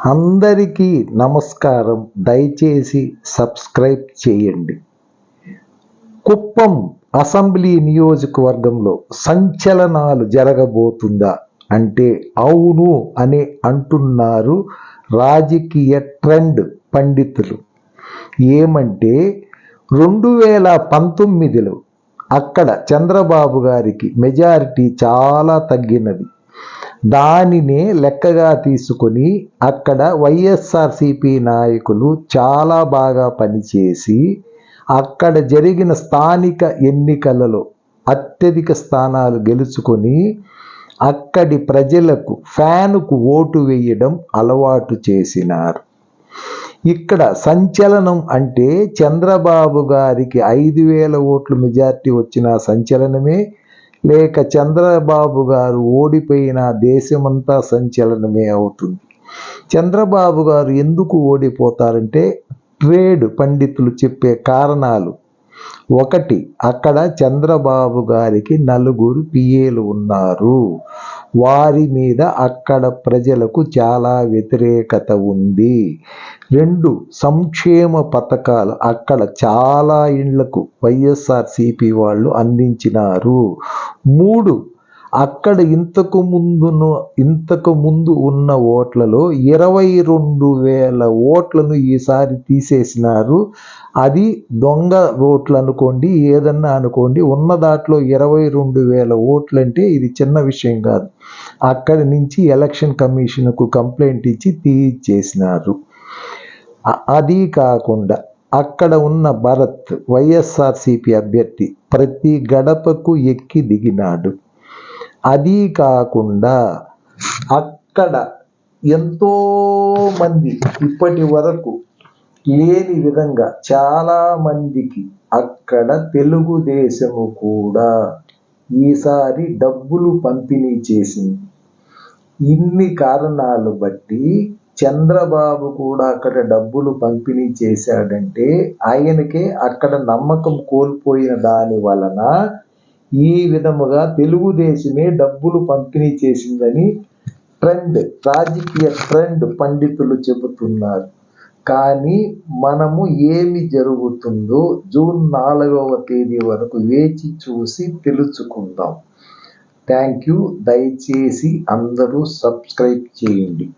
అందరికీ నమస్కారం. దయచేసి సబ్స్క్రైబ్ చేయండి. కుప్పం అసెంబ్లీ నియోజకవర్గంలో సంచలనాలు జరగబోతుందా అంటే అవును అని అంటున్నారు రాజకీయ ట్రెండ్ పండితులు. ఏమంటే రెండు వేల పంతొమ్మిదిలో అక్కడ చంద్రబాబు గారికి మెజారిటీ చాలా తగ్గినది. దానినే లెక్కగా తీసుకొని అక్కడ వైఎస్ఆర్సిపి నాయకులు చాలా బాగా పనిచేసి అక్కడ జరిగిన స్థానిక ఎన్నికలలో అత్యధిక స్థానాలు గెలుచుకొని అక్కడి ప్రజలకు ఫ్యానుకు ఓటు వేయడం అలవాటు చేసినారు. ఇక్కడ సంచలనం అంటే చంద్రబాబు గారికి ఐదు వేల ఓట్లు మెజార్టీ వచ్చిన సంచలనమే. లేక చంద్రబాబు గారు ఓడిపోయిన దేశమంతా సంచలనమే అవుతుంది. చంద్రబాబు గారు ఎందుకు ఓడిపోతారంటే ట్రేడ్ పండితులు చెప్పే కారణాలు. ఒకటి అక్కడ చంద్రబాబు గారికి నలుగురు పిఏలు ఉన్నారు. వారి మీద అక్కడ ప్రజలకు చాలా వ్యతిరేకత ఉంది. రెండు సంక్షేమ పథకాలు అక్కడ చాలా ఇండ్లకు వైఎస్ఆర్సిపి వాళ్ళు అందించినారు. మూడు. అక్కడ ఇంతకు ముందును ఇంతకు ముందు ఉన్న ఓట్లలో ఇరవై రెండు వేల ఓట్లను ఈసారి తీసేసినారు. అది దొంగ ఓట్లు అనుకోండి ఏదన్నా అనుకోండి ఉన్న దాంట్లో ఇరవై రెండు వేల ఓట్లు అంటే ఇది చిన్న విషయం కాదు. అక్కడి నుంచి ఎలక్షన్ కమిషన్కు కంప్లైంట్ ఇచ్చి తీయించేసినారు అది కాకుండా అక్కడ ఉన్న భరత్ వైఎస్ఆర్సిపి అభ్యర్థి ప్రతి గడపకు ఎక్కి దిగినాడు. అది కాకుండా అక్కడ ఎంతో మంది ఇప్పటి వరకు లేని విధంగా చాలా మందికి అక్కడ తెలుగుదేశము కూడా ఈసారి డబ్బులు పంపిణీ చేసింది. ఇన్ని కారణాలు బట్టి చంద్రబాబు కూడా అక్కడ డబ్బులు పంపిణీ చేశాడంటే ఆయనకే అక్కడ నమ్మకం కోల్పోయిన దాని వలన ఈ విధముగా తెలుగుదేశమే డబ్బులు పంపిణీ చేసిందని ట్రెండ్ రాజకీయ ట్రెండ్ పండితులు చెబుతున్నారు. కానీ మనము ఏమి జరుగుతుందో జూన్ నాలుగవ తేదీ వరకు వేచి చూసి తెలుసుకుందాం. Thank you. దయచేసి అందరూ సబ్స్క్రైబ్ చేయండి.